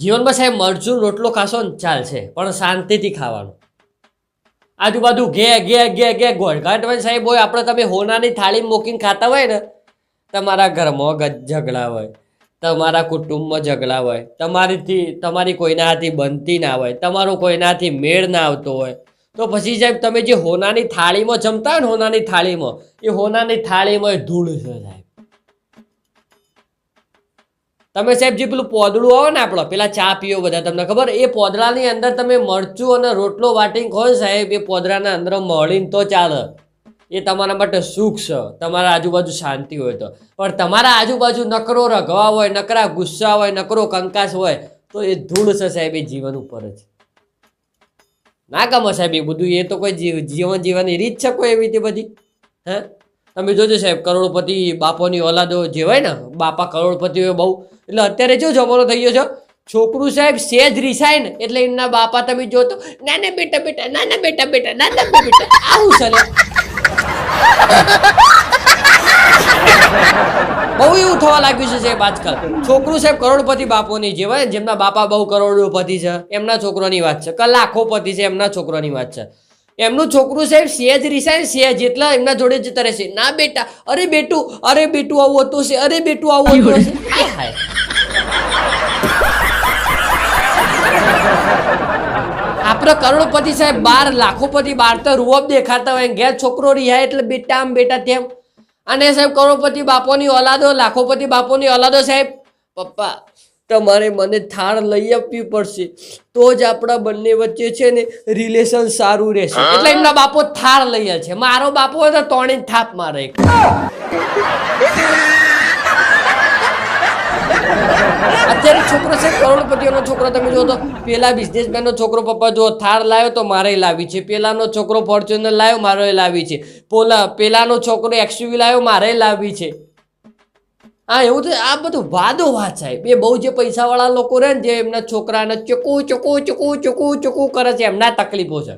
જીવનમાં સાહેબ મરચું, રોટલો ખાશો ને ચાલશે, પણ શાંતિથી ખાવાનું. આજુબાજુ ઘે ઘે ઘે ઘે હોય સાહેબ હોય આપણે તમે હોનાની થાળી મૂકીને ખાતા હોય ને, તમારા ઘરમાં ઝઘડા હોય, તમારા કુટુંબમાં ઝઘડા હોય, તમારીથી, તમારી કોઈનાથી બનતી ના હોય, તમારો કોઈનાથી મેળ ના આવતો હોય, તો પછી સાહેબ તમે જે હોનાની થાળીમાં જમતા હોય ને હોનાની થાળીમાં, એ હોનાની થાળીમાં ધૂળ છે સાહેબ. તમે સાહેબ જે પેલું પોદળું આવે ને આપણો, પેલા ચા પીઓ બધા તમને ખબર? એ પોદળાની અંદર તમે મરચું અને રોટલો વાટીને ખો સાહેબ, એ પોદળાના અંદર મળીને તો ચાલે. એ તમારા માટે સુખ છે. તમારા આજુબાજુ શાંતિ હોય તો. પણ તમારા આજુબાજુ નકરો રઘવા હોય, નકરા ગુસ્સા હોય, નકરો કંકાસ હોય, તો એ ધૂળ છે સાહેબ, એ જીવન ઉપર જ. ના ગમે સાહેબ એ બધું, એ તો કોઈ જીવન જીવવાની રીત છે કોઈ એવી રીતે બધી? હે? તમે જોજો સાહેબ, કરોડપતિ બાપોની ઓલાદો જે હોય ને, બાપા કરોડપતિ હોય બહુ. એટલે અત્યારે જો જમાનો થઈ ગયો છે? છોકરું સાહેબ સેજ રિસાય ને, એટલે એમના બાપા તમે જોતો ના નાના બેટા બેટા, નાના બેટા બેટા, નાના બેટા, આવું ચાલે. બહુ એવું થવા લાગ્યું છે સાહેબ આજકાલ. છોકરું સાહેબ કરોડપતિ બાપોની જે હોય જેમના બાપા બહુ કરોડોપતિ છે, એમના છોકરોની વાત છે, કે લાખોપતિ છે એમના છોકરોની વાત છે. એમનું છોકરું સાહેબ સેજ રિસાય સેજ એટલા એમના જોડે જતા રહેશે. ના બેટા અરે બેટું અરે બેટું આવું હતું છે અરે બેટું આવું હતું હશે. હાય હાય. આપણે કરોડપતિ સાહેબ બાર લાખોપતિ બાર તો રૂઅબ દેખાતા હોય ઘેર છોકરો રિહાય એટલે બેટા આમ બેટા તેમ. અને સાહેબ કરોડપતિ બાપોની ઓલાદો લાખોપતિ બાપોની ઓલાદો સાહેબ. પપ્પા તમારે મને થાળ લઈ આપવી પડશે. તો જ આપણા બંને વચ્ચે છે ને રિલેશન સારું રહેશે. એટલે એમના બાપો થાળ લઈ છે. મારો બાપો હતો તોણી થાપ મારે. અત્યારે છોકરો છે કરોડપતિઓનો છોકરો. તમે જો તો પેલા બિઝનેસમેનનો છોકરો પપ્પા જો થાર લાવ્યો તો મારે લાવી છે. પેલાનો છોકરો ફોર્ચ્યુનર લાવ્યો મારે લાવી છે. પોલા પેલાનો છોકરો એક્સયુવી લાવ્યો મારે લાવી છે. હા એવું તો આ બધું વાદો વાત સાહેબ. એ બહુ જે પૈસાવાળા લોકો રહે ને જે એમના છોકરાને ચકુ ચકુ ચકુ ચકુ ચકુ કરે છે એમના તકલીફો છે.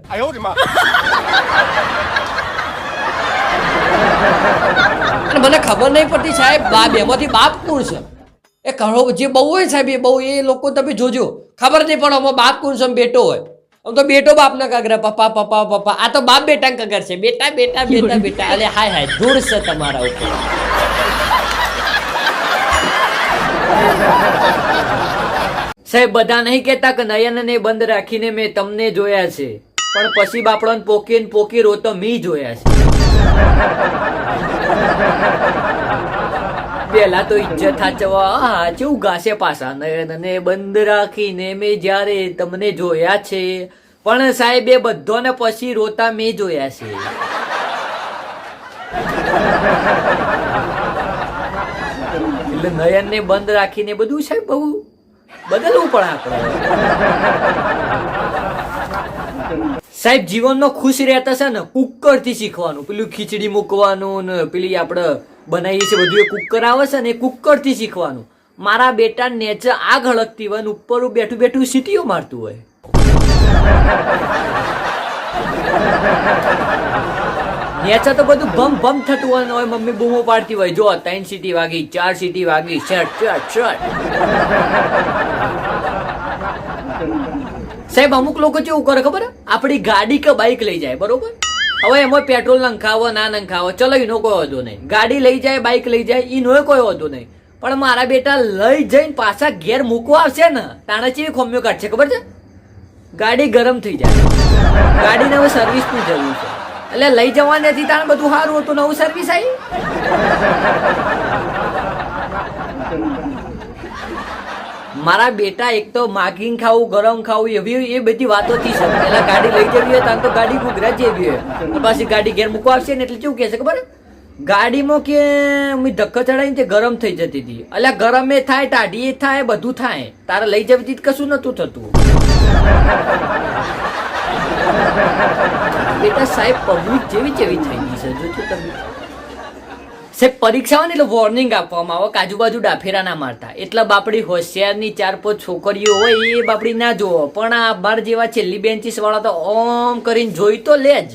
મને ખબર નહીં પડતી સાહેબ બાપ એમાંથી બાપ કોણ છે? એ કહો જે બહુ હોય સાહેબ એ બહુ એ લોકો તમે જોજો. ખબર નહીં પણ આમાં બાપ કોણ છે બેટો હોય. આમ તો બેટો બાપના કાગરે પપ્પા પપ્પા પપ્પા. આ તો બાપ બેટા કગર છે. બેટા બેટા બેટા બેટા અરે હાય હાય ધૂળ છે તમારા ઉપર. સાહેબ, બધા નહીં કહેતા કે નયનને બંધ રાખીને મેં તમને જોયા છે. પણ પછી બાપડોને પોકી ને પોકી રોતો મી જોયા છે. પેલા તો ઇજ્જત થાચવા હા કેવું ગાશે પાછા નયનને બંધ રાખીને મેં જ્યારે તમને જોયા છે. પણ સાહેબ, એ બધોને પછી રોતા મેં જોયા છે. એટલે નયનને બંધ રાખીને બધું સાહેબ બહુ બદલવું પણ આપણે. સાહેબ જીવનમાં ખુશ રહેતા છે ને કુકરથી શીખવાનું. પેલું ખીચડી મૂકવાનું ને પેલી આપણે બનાવીએ છીએ બધું, એ કુકર આવે છે ને, એ કુકરથી શીખવાનું. મારા બેટા નેચર આગ હળકતી હોય ને, ઉપર બેઠું બેઠું સીટીઓ મારતું હોય. નેચર તો બધું ભમ ભમ થતું હોય મમ્મી બૂમો પાડતી હોય. જો ત્રણ સીટી વાગી, ચાર સીટી વાગી શર્ટ શર્ટ શર્ટ સાહેબ, અમુક લોકો કેવું કરે ખબર? આપણી ગાડી કે બાઇક લઈ જાય, બરોબર? હવે એમાં પેટ્રોલ નંખાવો, ના નંખાવો ચલો એનો કોઈ વાંધો નહીં. ગાડી લઈ જાય બાઇક લઈ જાય એનો કોઈ વાંધો નહીં. પણ મારા બેટા લઈ જઈને પાછા ઘેર મૂકવા આવશે ને, તાણે ચેવી ખોમ્યો કાઢશે, ખબર છે? ગાડી ગરમ થઈ જાય. ગાડીને હવે સર્વિસની જરૂર છે. એટલે લઈ જવાની હતી તાણે બધું સારું હતું, નવું સર્વિસ આવી મારા બેટા એક તો માગીને ખાવું, ગરમ ખાવું, એવી એ બધી વાતો થઈ છે. પેલા ગાડી લઈ જવી હોય તો ગાડી ગુજરાત જેવી હોય. પાછી ગાડી ઘેર મૂકવા આવશે ને એટલે કેવું કહે ખબર? ગાડીમાં કે મેં ધક્કો ચડાવીને તે ગરમ થઈ જતી હતી. એટલે ગરમ એ થાય ટાઢી એ થાય, બધું થાય. તારે લઈ જવી કશું નતું થતું. બેટા સાહેબ પબ્લિક જેવી જેવી થઈ ગઈ છે? જોજો તમે. સાહેબ પરીક્ષા હોય ને એટલે વોર્નિંગ આપવામાં આવે આજુબાજુ ડાફેરા ના મારતા. એટલે બાપડી હોશિયારની ચાર પાંચ છોકરીઓ હોય એ બાપડી ના જોવો પણ આ બાર જેવા છેલ્લી બેન્ચીસ વાળા તો ઓમ કરીને જોઈ તો લે જ.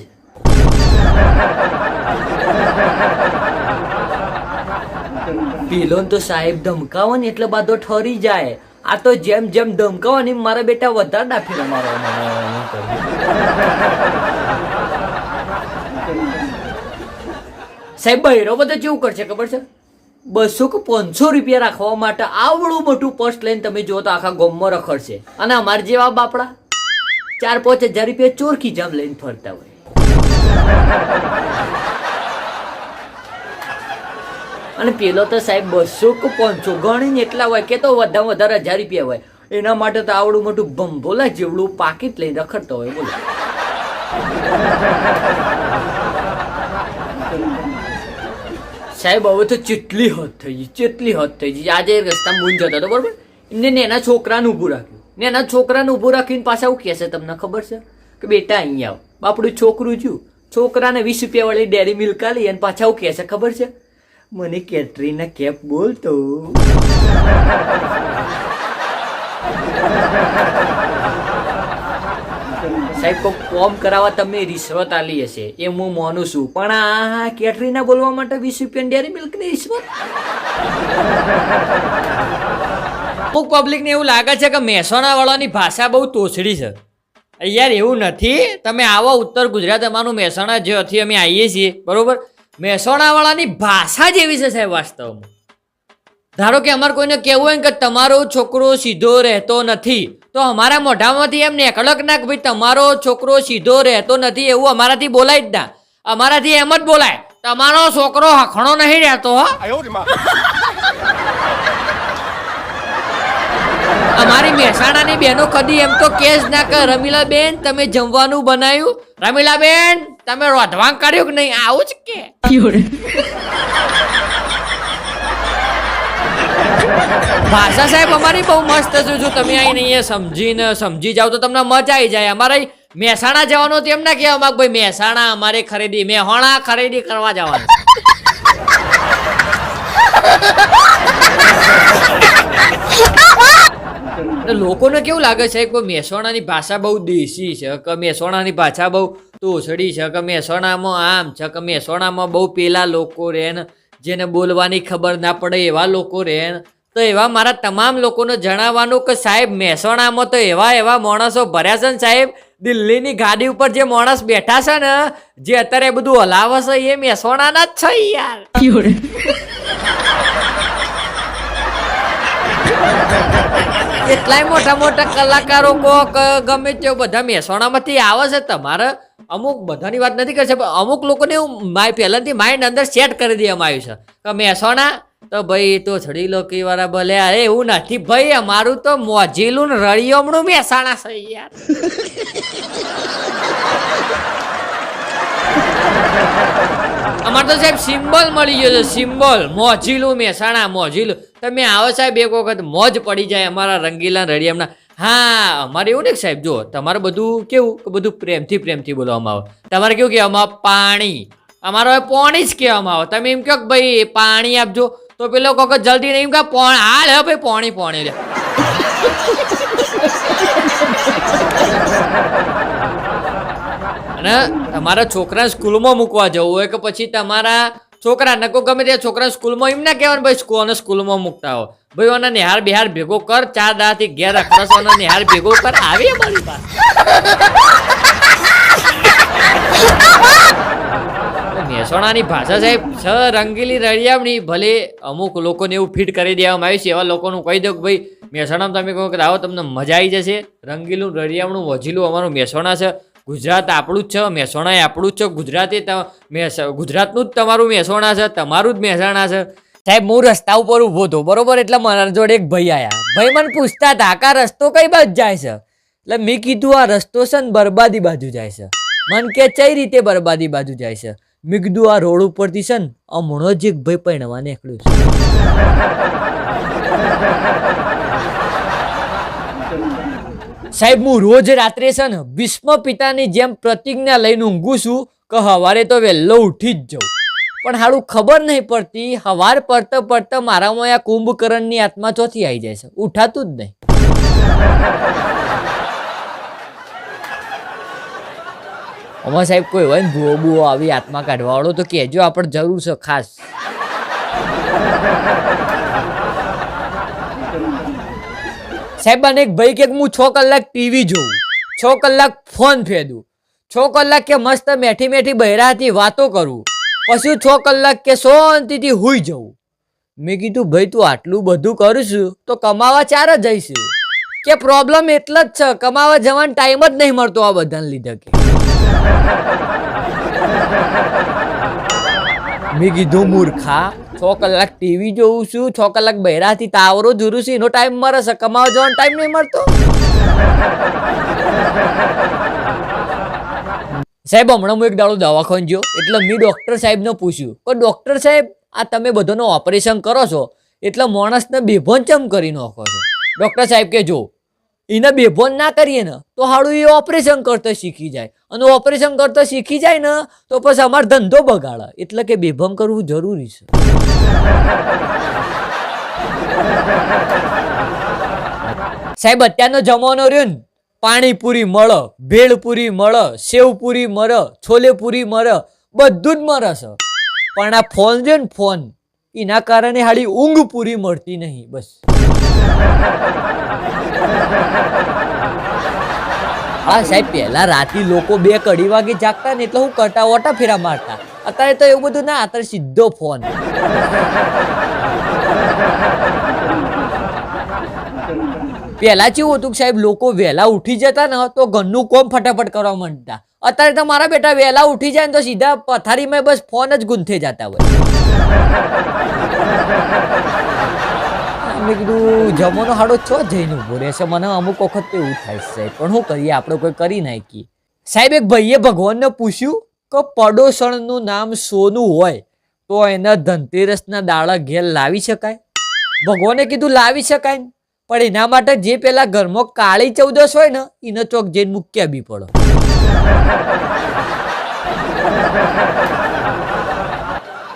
પેલો તો સાહેબ ધમકાવો ને એટલે બાધો ઠરી જાય. આ તો જેમ જેમ ધમકાવો ને મારા બેટા વધારે નાખી કર્યું. સાહેબ, બહેરો બધો કેવું કરશે, ખબર છે? બસો કે પાંચસો રૂપિયા રાખવા માટે આવડું મોટું પર્સ લઈને તમે જો તો આખા ગોમમાં રખડશે. અને અમાર જેવા બાપડા ચાર પાંચ હજાર રૂપિયા ચોરકી જામ લઈને ફરતા હોય. અને પેલો તો સાહેબ બસો કે પાંચસો ગણીને એટલા હોય કે તો વધારે વધારે હજાર રૂપિયા હોય. એના માટે તો આવડું મોટું ભંભોલા જેવડું પાકીટ લઈને રખડતો હોય, બોલો. સાહેબ, હવે તો ચેટલી હદ થઈ ગઈ, ચેટલી હદ થઈ ગઈ. આજે રસ્તામાં મૂન જતો હતો બરોબર? એમને નેના છોકરાને ઊભું રાખ્યું. ને એના છોકરાને ઊભું રાખીને પાછા આવું કહેશે, તમને ખબર છે? કે બેટા, અહીંયા આવ. બાપડું છોકરું જ્યું છોકરાને વીસ રૂપિયા વાળી ડેરી મિલ્ક આલી અને પાછા આવું કહેશે, ખબર છે? મને કેટરીના કેપ બોલતો સાહેબ, કોક ફોર્મ કરાવવા તમે રિશ્વત આલી હશે. એ હું માનું છું. પણ આ કેટરીના બોલવા માટે વીસ રૂપિયા ડેરી મિલ્કની રિશ્વત? અમુક પબ્લિકને એવું લાગે છે કે મહેસાણા વાળાની ભાષા બહુ તોછડી છે. યાર, એવું નથી. તમે આવો ઉત્તર ગુજરાત, અમારું મહેસાણા જ્યાંથી અમે આવીએ છીએ. બરોબર? મહેસાણા વાળાની ભાષા જ એવી છે સાહેબ વાસ્તવમાં. ધારો કે અમારે કોઈને કહેવું હોય ને કે તમારો છોકરો સીધો રહેતો નથી, તો અમારા મોઢામાંથી એમ નીકળક ના કે ભાઈ, તમારો છોકરો સીધો રહેતો નથી, એવું અમારાથી બોલાય જ ના. અમારાથી એમ જ બોલાય, તમારો છોકરો હખણો નહીં રહેતો હો. અમારી મહેસાણાની બહેનો કદી એમ તો કેસ ના કે રમીલા બેન તમે જમવાનું બનાવ્યું રમીલા બેન તમે રોધવાંગ કર્યું કે નહીં? આવું જ કે. ભાષા સાહેબ, અમારી બહુ મસ્ત છે. જો તમે અહીં અહીંયા સમજીને સમજી જાઓ તો તમને મજા આવી જાય. અમારે મહેસાણા જવાનું તેમ ના કહેવા માંગ. ભાઈ, મહેસાણા અમારે ખરીદી. મેહોણા ખરીદી કરવા જવાનું. લોકોને કેવું લાગે છે કે મહેસાણાની ભાષા બહુ દેશી છે, કે મહેસાણાની ભાષા બહુ તોછડી છે, કે મહેસાણામાં આમ છે, કે મહેસાણામાં બહુ પેલા લોકો રહે ને જેને બોલવાની ખબર ના પડે એવા લોકો રહે તો એવા મારા તમામ લોકોને જણાવવાનું કે સાહેબ, મહેસાણામાં તો એવા એવા માણસો ભર્યા છે ને સાહેબ, દિલ્હીની ગાડી ઉપર જે માણસ બેઠા છે ને, જે અત્યારે બધું હલાવે છે, એ મહેસાણાના જ છે યાર. એટલાય મોટા મોટા કલાકારો કો ગમે તે બધા મહેસાણામાંથી આવે છે, તમારે અમુક બધાની વાત નથી કરશે પણ અમુક લોકોને એવું માય પહેલાંથી માઇન્ડ અંદર સેટ કરી દેવામાં આવ્યું છે. કે મહેસાણા, તો ભાઈ તો છડી લોકી વાળા ભલે, અરે એવું નથી. ભાઈ, અમારું તો મોજીલું રળિયમણું મહેસાણા છે યાર. અમારે તો સાહેબ સિમ્બોલ મળી ગયો છે, સિમ્બોલ. મોજીલું મહેસાણા મોજીલું. તમે આવો સાહેબ એક વખત, મોજ પડી જાય અમારા રંગીલા રડિયામના. હા, અમારે એવું ને સાહેબ, જો, તમારે બધું કેવું કે બધું પ્રેમથી પ્રેમથી બોલવામાં આવે. તમારે કેવું કહેવામાં પાણી. અમારો પોણી જ કહેવામાં આવે. તમે એમ કહો કે ભાઈ, પાણી આપજો. તો પેલો કહો કે જલ્દી નહીં કહે, પોણ હા લે ભાઈ, પોણી પોણી લે. અને તમારા છોકરા સ્કૂલમાં મૂકવા જવું હોય કે પછી તમારા છોકરા નકો ગમે તે છોકરા સ્કૂલમાં એમ ના કહેવાનું ભાઈ સ્કૂલ સ્કૂલમાં મૂકતા હો ભાઈ, ઓને નિહાર બિહાર ભેગો કર ચાર દાથી ઘેર અખરસ ઓને નિહાર ભેગો કર આવી અમારી પાસે. મહેસાણાની ભાષા સાહેબ, છ રંગીલી રળિયામણી, ભલે અમુક લોકોને એવું ફિટ કરી દેવામાં આવ્યું છે, એવા લોકોનું કહી દો કે ભાઈ મહેસાણામાં તમે કહો કે આવો, તમને મજા આવી જશે. રંગીલું રળિયામણું, વજીલું અમારું મહેસાણા છે. ગુજરાત આપણું જ છે મહેસાણા આપણું જ છે, ગુજરાતી ગુજરાતનું જ તમારું મહેસાણા છે, તમારું જ મહેસાણા છે. સાહેબ, હું રસ્તા ઉપર ઊભો હતો, બરોબર? એટલે મારા જોડે એક ભાઈ આયા. ભાઈ મને પૂછતા હતા આ રસ્તો કઈ બાજુ જાય છે? એટલે મેં કીધું, આ રસ્તો છે ને બરબાદી બાજુ જાય છે. મન કે કઈ રીતે બરબાદી બાજુ જાય છે? મેં કીધું, આ રોડ ઉપરથી છે ને, હમણાં જ એક ભાઈ પૈણવા નીકળ્યું છે. સાહેબ, હું રોજ રાત્રે છે ને ભીષ્મ પિતાની જેમ પ્રતિજ્ઞા લઈને ઊંઘું છું કે હવારે તો વહેલો ઉઠી જ જાઉં. પણ હાડું ખબર નહીં પડતી, હવાર પડતા પડતા મારામાં આ કુંભકરણની આત્મા ચોથી આવી જાય છે. ઉઠાતું જ નહીં. અમાર સાહેબ, કોઈ હોય ને ભૂવો બુવો આવી આત્મા કાઢવા વાળો તો કહેજો, આપણે જરૂર છે ખાસ. સાહેબ, અને એક ભાઈ કે હું છ કલાક ટીવી જોઉં, છ કલાક ફોન ફેદું, છ કલાક કે મસ્ત મેઠી મેઠી બહેરાથી વાતો કરું, પછી છ કલાક કે શાંતિથી હુઈ જવું મેં કીધું, ભાઈ, તું આટલું બધું કરીશું તો કમાવા ચાર જ જઈશું કે પ્રોબ્લેમ એટલો જ છે, કમાવા જવાનો ટાઈમ જ નહીં મળતો આ બધાને લીધે કે. મેં કીધું, મૂર્ખા છ કલાક ટીવી જોઉં છું, છ કલાક બહેરાથી તાવરો જોરું છું, એનો ટાઈમ મળે છે કમાવા જવાનો ટાઈમ નહીં મળતો. સાહેબ, હમણાં હું એક દાડો દવાખાન ગયો, એટલે મેં ડૉક્ટર સાહેબને પૂછ્યું, કે ડૉક્ટર સાહેબ, આ તમે બધાનો ઓપરેશન કરો છો? એટલે માણસને બેભોન ચમ કરી નાખો છો? ડૉક્ટર સાહેબ કે, જો, એને બેભોન ના કરીએ ને, તો હાડું એ ઓપરેશન કરતા શીખી જાય. અને ઓપરેશન કરતા શીખી જાય ને, તો પછી અમારો ધંધો બગાડે. એટલે કે બેભમ કરવું જરૂરી છે. સાહેબ, અત્યારનો જમાનો રહ્યો ને, પાણીપુરી મળે, ભેળપુરી મળે, સેવપુરી મર છોલેપુરી મળે, બધું જ મળે છે. પણ આ ફોન છે ને ફોન, એના કારણે હાડી ઊંઘ પૂરી મળતી નહીં, બસ. હા, સાહેબ, પહેલાં રાતે લોકો બે કડી વાગે જાગતા ને એટલે હું કરતા ઓટા ફેરા મારતા. અત્યારે તો એવું બધું ના, અત્યારે સીધો ફોન. પહેલા કેવું હતું કે સાહેબ, લોકો વહેલા ઉઠી જતા ને, તો ઘરનું કોમ ફટાફટ કરવા માંડતા. અત્યારે તો મારા બેટા વહેલા ઉઠી જાય ને, તો સીધા પથારીમાં બસ ફોન જ ગુંથે જતા હોય. મેં કીધું, જમવાનો હાડો છો જઈને ઊભો રહેશે. મને અમુક વખત એવું થાય છે. પણ શું કરીએ? આપણે કોઈ કરી નાખીએ? સાહેબ, એક ભાઈએ ભગવાનને પૂછ્યું કે પડોશણનું નામ સોનું હોય તો એના ધનતેરસના દાડા ઘેર લાવી શકાય? ભગવાને કીધું, લાવી શકાય ને. પણ એના માટે જે પેલા ઘરમાં કાળી ચૌદશ હોય ને, એને ચોક જઈને મૂક્યા બી પડો.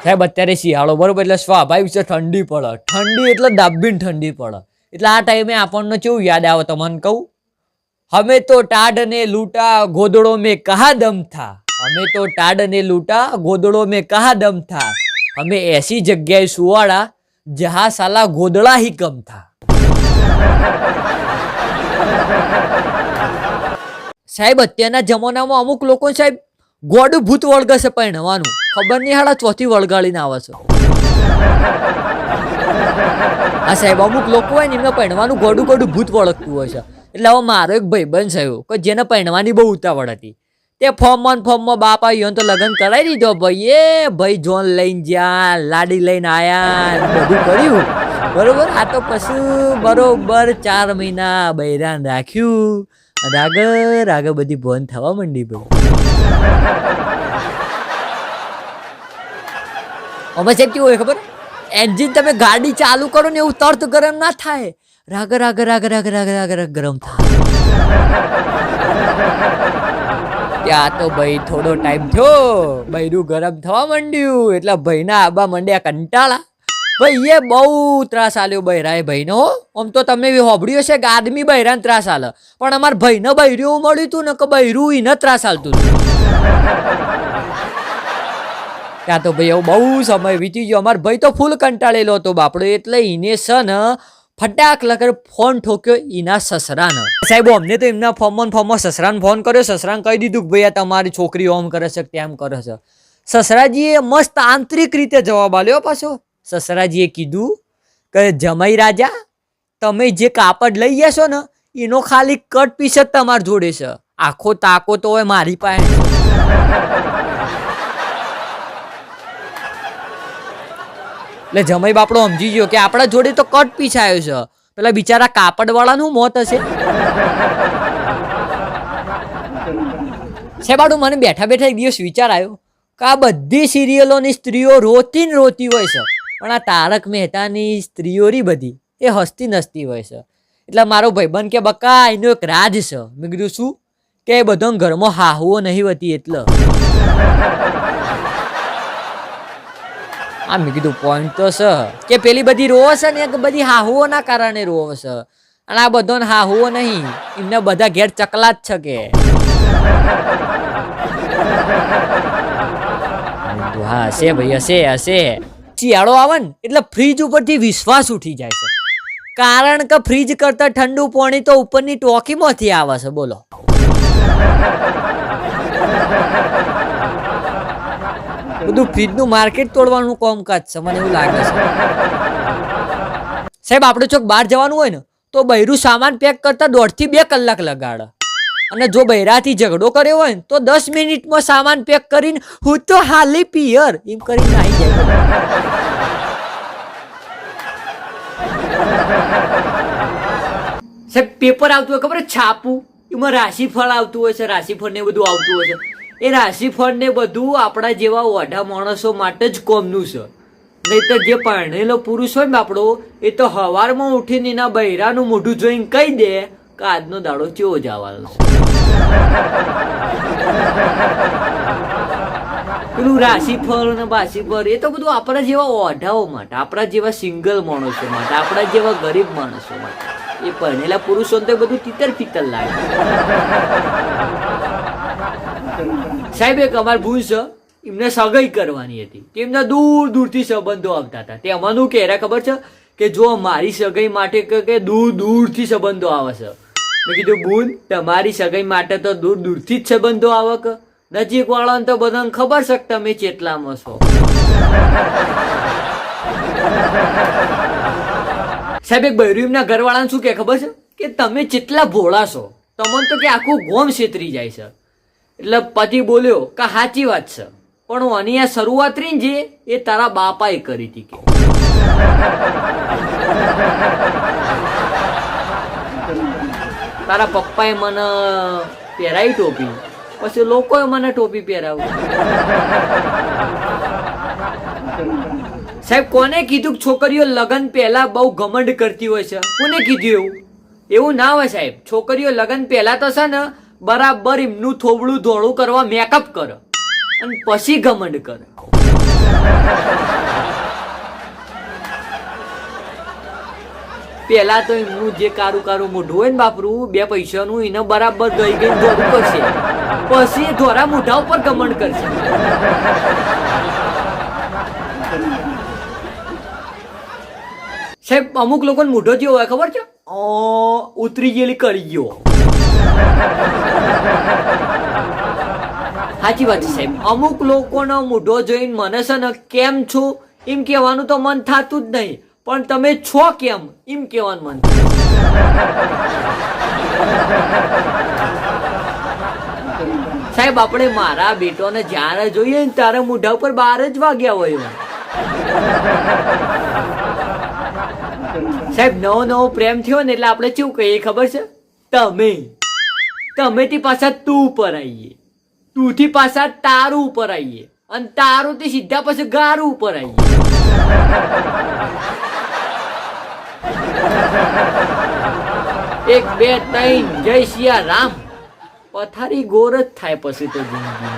સાહેબ, અત્યારે શિયાળો, બરોબર? એટલે સ્વાભાવિક છે, ઠંડી પડે. ઠંડી એટલે દાબીને ઠંડી પડે. એટલે આ ટાઈમે આપણને કેવું યાદ આવે તમને કહું? હમે તો ટાઢ ને લૂટા, ગોદડો મેં કહા દમ થા. હમે તો ટાઢ ને લૂટા, ગોદડો મેં કહા દમ થા. અમે એસી જગ્યાએ સુવાળા, જહા સાલા ગોદડા હી કમ થા. સાહેબ, અત્યારના જમાનામાં અમુક લોકો સાહેબ ગોડું ભૂત વળગશે છે પહેણવાનું ખબર નહીં હાડા ચોથી વળગાડીને આવે છે. હા સાહેબ અમુક લોકો હોય ને એમને પહેણવાનું ગોડું ગોડું ભૂત વળગતું હોય છે. એટલે હવે મારો એક ભાઈબંધ થયો કે જેને પહેણવાની બહુ ઉતાવળ હતી. તે ફોર્મમાં ફોર્મમાં બાપ આવ્યો તો લગ્ન કરાવી દીધો. ભાઈ, એ ભાઈ જોન લઈને જ્યાં લાડી લઈને આયા બધું કર્યું. બરોબર? આ તો પછી બરોબર ચાર મહિના બૈરાન રાખ્યું. રાગ આગળ બધી ભોન થવા માંડી ભાઈ. અમે સાહેબ કેવું હોય ખબર? એન્જિન તમે ગાડી ચાલુ કરો ને એવું તરત ગરમ ના થાય. રાગ રાગ રાગ રાગ રાગ રાગ રાગ ગરમ થાય. ત્યાં તો ભાઈ થોડો ટાઈમ થયો. બૈરું ગરમ થવા માંડ્યું. એટલે ભાઈના આબા મંડ્યા કંટાળા. ભાઈ, એ બહુ ત્રાસ આલ્યો બૈરાએ ભાઈનો. આમ તો તમે હોભળ્યું હશે કે આદમી બૈરાને ત્રાસ આલે. પણ અમાર ભાઈને બૈરું એવું મળ્યું હતું ને કે બૈરું એને ત્રાસ આલતું હતું ત્યાં તો ભાઈ એવો બહુ સમય વીતી ગયો. અમારો ભાઈ તો ફૂલ કંટાળેલો હતો બાપડો. એટલે એને છે ને ફટાક લગર ફોન ઠોક્યો એના સસરાનો. સાહેબ, અમને તો એમના ફોર્મમાં ફોર્મમાં સસરાને ફોન કર્યો. સસરાને કહી દીધું કે ભાઈ તમારી છોકરી ઓમ કરે છે તેમ કરે છે. સસરાજીએ મસ્ત આંતરિક રીતે જવાબ આપ્યો પાછો. સસરાજીએ કીધું કે જમાઈ રાજા, તમે જે કાપડ લઈ જશો ને, એનો ખાલી કટ પીસ જ તમાર જોડે છે. આખો તાકો તો હોય મારી પાસે છે. એટલે જમાઈ બાપડો સમજી ગયો કે આપણા જોડે તો કટ પીછાયો છે. પેલા બિચારા કાપડ વાળાનું મોત હશે. શેબાડું મને બેઠા બેઠા એક દિવસ વિચાર આવ્યો કે આ બધી સિરિયલોની સ્ત્રીઓ રોતી ને રોતી હોય છે. પણ આ તારક મહેતાની સ્ત્રીઓ રી બધી એ હસતી નસતી હોય છે. એટલે મારો ભાઈબંધ કે બકા, એનો એક રાજ છે. મેં કીધું, શું? કે એ બધો ઘરમાં હાહુઓ નહીં હોતી એટલે. આ મેં કીધું પોઈન્ટ તો છે. કે પેલી બધી રોવો છે ને, એક બધી હાહુઓના કારણે રોવો છે. અને આ બધો હાહુઓ નહીં, એમને બધા ઘેર ચકલા જ છે કે. હા, હશે ભાઈ, હશે હશે. શિયાળો આવે ને, એટલે ફ્રીજ ઉપરથી વિશ્વાસ ઉઠી જાય છે. કારણ કે ફ્રીજ કરતા ઠંડુ પાણી તો ઉપરની ટોકીમાંથી આવે છે, બોલો. બધું ફ્રીજનું માર્કેટ તોડવાનું કામકાજ છે, મને એવું લાગે છે. સાહેબ, આપણે ચોક બહાર જવાનું હોય ને, તો બૈરું સામાન પેક કરતા દોઢથી બે કલાક લગાડે. અને જો બૈરાથી ઝઘડો કર્યો હોય ને, તો દસ મિનિટમાં સામાન પેક કરીને હું તો હાલી પિયર, એમ કરીને આવી જાય. સાહેબ, પેપર આવતું હોય ખબર? છાપું. એમાં રાશિફળ આવતું હોય છે, રાશિફળ ને બધું આવતું હોય છે. એ રાશિફળ ને બધું આપણા જેવા ઓઢા માણસો માટે જ કોમનું છે. નહીતર જે પરણેલો પુરુષ હોય ને આપણો, એ તો હવારમાં ઉઠીને એના બૈરાનું મોઢું જોઈને કહી દે કે આજનો દાડો કેવો જવાનો છે. પેલું રાશિફળ ને બાશીફળ, એ તો બધું આપણા જેવા ઓઢાઓ માટે, આપણા જેવા સિંગલ માણસો માટે, આપણા જેવા ગરીબ માણસો માટે. એ ભણેલા પુરુષો તો બધું તીતર પિત્તર લાગે. સાહેબ, એક અમાર ભૂલ છે એમને સગાઈ કરવાની હતી. તેમના દૂર દૂરથી સંબંધો આવતા હતા. તે અમારું કહેરા ખબર છે? કે જો મારી સગાઈ માટે કે કે દૂર દૂરથી સંબંધો આવે છે. મેં કીધું, બુન, તમારી સગાઈ માટે તો દૂર દૂરથી જ સંબંધો આવે કે? નજીક વાળાને તો બધાને ખબર છે તમે ચેટલામાં છો. સાહેબ, એક બૈરીમના ઘરવાળાને શું કે ખબર છે? કે તમે જેટલા ભોળા છો? તમને તો કે આખું ગોમ છેતરી જાય છે. એટલે પતિ બોલ્યો, કે સાચી વાત છે. પણ આની આ શરૂઆત રહી જે, એ તારા બાપાએ કરી હતી કે. તારા પપ્પાએ મને પહેરાવી ટોપી. પછી લોકોએ મને ટોપી પહેરાવી. સાહેબ, કોને કીધું કે છોકરીઓ લગ્ન પહેલા બહુ ઘમંડ કરતી હોય છે? કોને કીધું એવું? એવું ના હોય સાહેબ. છોકરીઓ લગ્ન પહેલા તો છે ને, બરાબર એમનું થોબડું ધોળું કરવા મેકઅપ કરે અને પછી ઘમંડ કરે. પેલા તો એમનું જે કારું કારું મોઢું હોય ને બાપરું, બે પૈસાનું, એને બરાબર ગઈ ગઈ ધોરું કરશે. પછી એ ધોરા મોઢા ઉપર ઘમંડ કરશે. સાહેબ અમુક લોકોને મોઢો જેવો હોય ખબર છે? ઉતરી ગયેલી કરી ગયો સાચી વાત છે સાહેબ. અમુક લોકોનો મોઢો જોઈને મને છે ને કેમ છો? એમ કહેવાનું તો મન થતું જ નહીં. પણ તમે છો કેમ? એમ કહેવાનું મન થાય. સાહેબ આપણે મારા બેટોને જ્યારે જોઈએ ને ત્યારે મોઢા ઉપર બાર જ વાગ્યા હોય. સાહેબ, નવો નવો પ્રેમ થયો ને એટલે આપણે શું કહીએ, ખબર છે? તમે. તમે થી પાછા તું ઉપર આવીએ. તું થી પાછા તારું ઉપર આવીએ. અને તારું થી સીધા પછી ગારું ઉપર આવીએ. એક, બે, ત્રણ, જય સિયા રામ. પથારી ગોર જ થાય પછી તો જિંદગી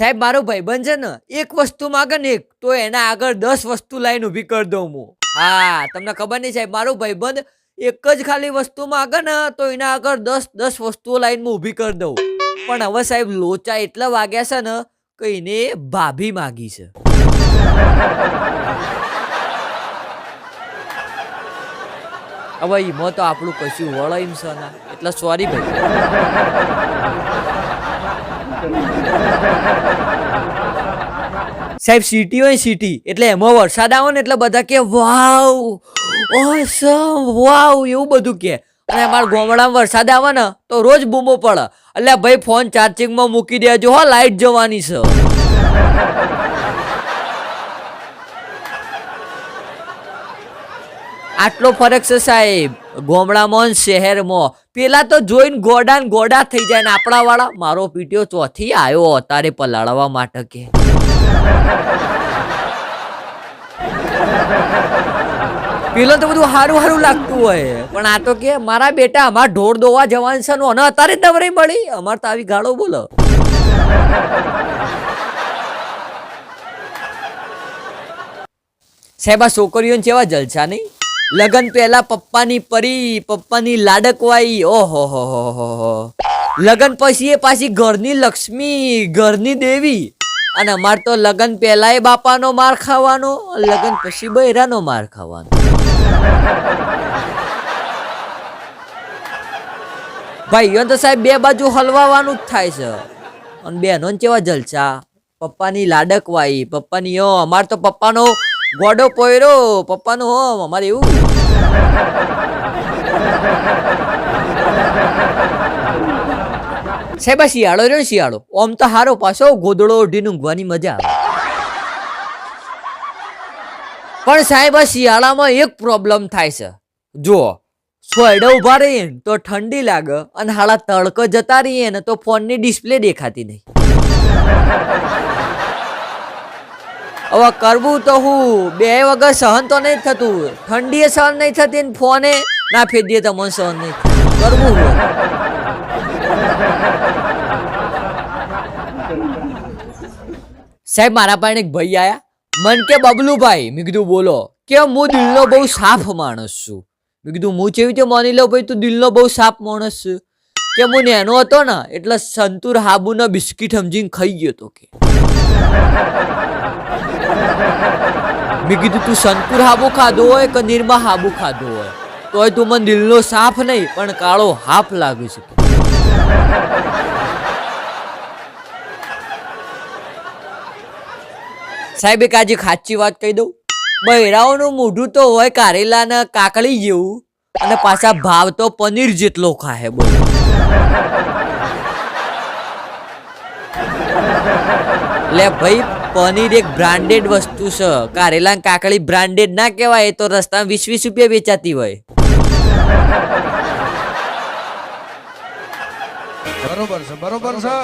સાહેબ, મારો ભાઈબંધ છે ને, એક વસ્તુ માગે ને એક, તો એના આગળ દસ વસ્તુ લાઈન ઊભી કરી દઉં હું. હા, તમને ખબર નહીં સાહેબ, મારો ભાઈબંધ એક જ ખાલી વસ્તુ માગે ને, તો એના આગળ દસ દસ વસ્તુઓ લાઈનમાં ઊભી કરી દઉં. પણ હવે સાહેબ, લોચા એટલા વાગ્યા છે ને, કે એને ભાભી માગી છે. હવે એમાં તો આપણું કશું વળ છે ના. એટલે સોરી ભાઈ. સાહેબ સિટી હોય સિટી એટલે એમાં વરસાદ આવે ને એટલે બધા કે, વાવ ઓસમ વાવ, એવું બધું કે. અને અમારા ગોમડામાં વરસાદ આવે ને, તો રોજ બૂમો પડે. એટલે ભાઈ ફોન ચાર્જિંગમાં મૂકી દેજો, હો, લાઈટ જવાની છે. આટલો ફરક છે સાહેબ. ગોમડામાં શહેરમાં. પેલા તો જોઈને ગોડા ને ગોડા થઈ જાય ને આપણા વાળા મારો પીટીઓ ચોથી આવ્યો અતારે પલાળવા માટે કે. પેલો તો બધું સારું સારું લાગતું હોય. પણ આ તો કે મારા બેટા અમાર ઢોર દોવા જવાનું છે અને અત્યારે નવરી મળી. અમાર તો આવી ગાળો બોલો. સાહેબ, આ છોકરીઓને કેવા જલસા નહીં? લગન પહેલા પપ્પાની પરી, પપ્પાની લાડકવાઈ, ઓહો, હો હો હો હો. લગન પછી એ પાછી ઘરની લક્ષ્મી, ઘરની દેવી. અને અમાર તો લગન પહેલાય બાપાનો માર ખાવાનો, લગન પછી બૈરાનો માર ખાવાનો. ભાઈઓ તો સાહેબ બે બાજુ હલવાવાનું જ થાય છે. અને બહેનો કેવા જલસા? પપ્પાની લાડક વાઈ પપ્પાની અમાર તો પપ્પાનો ગોડો પોયરો, પપ્પાનું હોમ, અમારે એવું. સાહેબ, આ શિયાળો રહ્યો શિયાળો. ઓમ તો હારો પાછો, ગોદડો ઓઢીને ઊંઘવાની મજા આવે. પણ સાહેબ, આ શિયાળામાં એક પ્રોબ્લેમ થાય છે. જુઓ, સોયડો ઊભા રહીએ ને તો ઠંડી લાગે અને હાળા તડકો જતા રહીએ ને તો ફોનની ડિસ્પ્લે દેખાતી નહીં. હવે કરવું તો હું. બે વગર સહન તો નહીં થતું ઠંડીએ સહન નહીં થતી ને ફોને ના ફેદીએ તો મને સહન નહીં કરવું સાહેબ, મારા પાસે એક ભાઈ આયા. મન કે, બબલુભાઈ. મેં કીધું, બોલો. કે, હું દિલનો બહુ સાફ માણસ છું. મેં કીધું, હું કેવી રીતે માની લઉં ભાઈ? તું દિલનો બહુ સાફ માણસ છું. કે, હું નેનો હતો ને, એટલે સંતુર હાબુના બિસ્કિટ સમજીને ખાઈ ગયો તો કે. મેં કીધું, તું સંતુર હાબુ ખાધો હોય કે નિર્મા હાબુ ખાધો હોય? તોય તું મને દિલનો સાફ નહીં, પણ કાળો હાફ લાગી શકે. સાહેબ, એક આજે ખાચી વાત કહી દઉં. બૈરાઓનું મોઢું તો હોય કારેલાના કાકડી જેવું, અને પાછા ભાવ તો પનીર જેટલો ખાહે બોલો. લે ભાઈ પનીર એક બ્રાન્ડેડ વસ્તુ છે. કારેલા કાકડી બ્રાન્ડેડ ના કહેવાય તો રસ્તામાં વીસ વીસ રૂપિયા વેચાતી હોય. બરોબર છે બરોબર છે